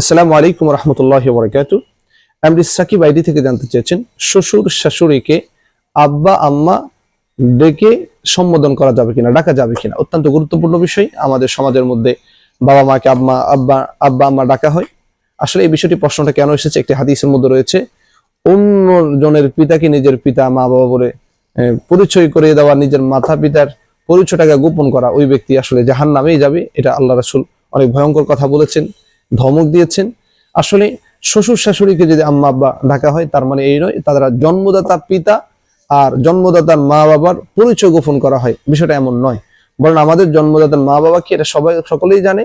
আসসালামু আলাইকুম রহমতুল্লাহ বরকাত আমি সাকিব আইডি থেকে জানতে চেয়েছেন, শ্বশুর শাশুড়িকে আব্বা, আম্মা ডেকে সম্বোধন করা যাবে কিনা, ডাকা যাবে কিনা, অত্যন্ত গুরুত্বপূর্ণ বিষয়। আমাদের সমাজের মধ্যে বাবা মাকে আব্বা আব্বা আব্বা, আম্মা ডাকা হয়। আসলে এই বিষয়টি প্রশ্নটা কেন এসেছে? একটি হাদিসের মধ্যে রয়েছে, অন্য জনের পিতাকে নিজের পিতা মা বাবা বলে পরিচয় করে দেওয়া, নিজের মাথা পিতার পরিচয়টাকে গোপন করা, ওই ব্যক্তি আসলে জাহান নামেই যাবে। এটা আল্লাহ রাসূল অনেক ভয়ঙ্কর কথা বলেছেন। ধমক দিয়েছেন। আসলে শ্বশুর শাশুড়িকে যদি আম্মা আব্বা ডাকা হয়, তার মানে এই নয় তারা জন্মদাতা পিতা আর জন্মদাতার মা বাবার পরিচয় গোপন করা হয়। বিষয়টা এমন নয়। বরং আমাদের জন্মদাতার মা বাবা কি, এটা সবাই সকলেই জানে,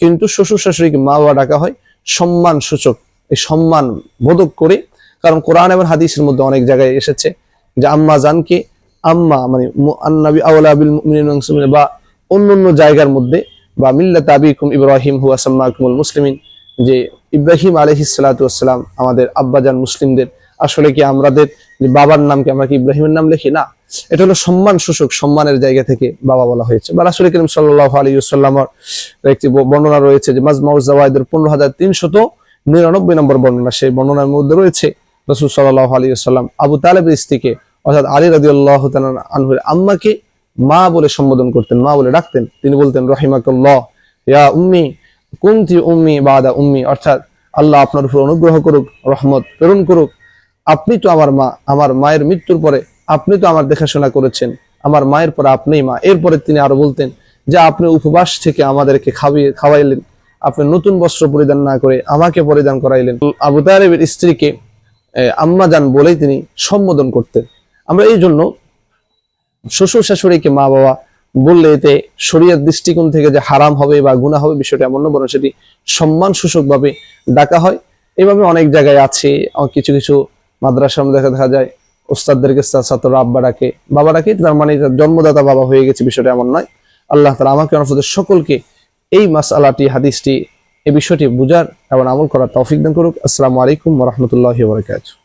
কিন্তু শ্বশুর শাশুড়িকে মা বাবা ডাকা হয় সম্মান সূচক এই সম্মান বোধক করে। কারণ কোরআন এবং হাদিসের মধ্যে অনেক জায়গায় এসেছে যে আম্মা জানকে আম্মা মানে আন্নাবি মুসলিমিন বা অন্য অন্য জায়গার মধ্যে বা মিল্লাত আবিকুম ইব্রাহিম হুয়া সাম্মাকুমুল মুসলিমিন, যে ইব্রাহিম আলাইহিস সালাতু ওয়াসসালাম আমাদের আব্বাজান মুসলিমদের, আসলে কি আমাদের বাবার নামকে আমরা কি ইব্রাহিমের নাম লিখি? না। এটা হলো সম্মান সূচক, সম্মানের জায়গা থেকে বাবা বলা হয়েছে। বা রাসূল করিম সাল্লাল্লাহু আলাইহি ওয়াসাল্লামের একটি বর্ণনা রয়েছে যে, মাজমাউজ জাওয়াইদের পনেরো হাজার তিনশত নিরানব্বই নম্বর বর্ণনা, সেই বর্ণনার মধ্যে রয়েছে রসুল সাল্লাহ আলাইহি ওয়াসাল্লাম আবু তালেবের স্ত্রীকে, অর্থাৎ আলী তাআলা আনহুর আম্মাকে মা বলে সম্বোধন করতেন, মা বলে ডাকতেন। তিনি বলতেন, রহিমাকাল্লাহ, ইয়া উম্মি, কুনতি উম্মি বাদা উম্মি। অর্থাৎ আল্লাহ আপনার উপর অনুগ্রহ করুক, রহমত প্রেরণ করুক। আপনি তো আমার মা, আমার মায়ের মৃত্যুর পরে আপনি তো আমার দেখাশোনা করেছেন, আমার মায়ের পরে আপনিই মা। এরপরে তিনি আরও বলতেন যে, আপনি উপবাস থেকে আমাদেরকে খাওয়িয়ে খাওয়াইলেন। আপনি নতুন বস্ত্র পরিধান না করে আমাকে পরিধান করাইলেন। আবু তালেবের স্ত্রীকে আম্মা যান বলেই তিনি সম্বোধন করতেন। আমরা এই জন্য শ্বশুর শাশুড়িকে মা বাবা বললে এতে শরীয়ত দৃষ্টিকোণ থেকে যে হারাম হবে বা গুণা হবে বিষয়টা এমন বরং সেটি সম্মান সূচক ভাবে ডাকা হয়। এভাবে অনেক জায়গায় আছে কিছু কিছু মাদ্রাসার মধ্যে দেখা যায় ওস্তাদদেরকে ছা- ছাত্ররা আব্বা ডাকে, বাবা ডাকে, তার মানে জন্মদাতা বাবা হয়ে গেছে, বিষয়টা এমন নয়। আল্লাহ তালা আমাকে আমাদের সকলকে এই মাসালাটি হাদিসটি এই বিষয়টি বুঝার এবং আমল করার তৌফিক দান করুক। আসসালামু আলাইকুম রহমতুল্লাহ বরকাত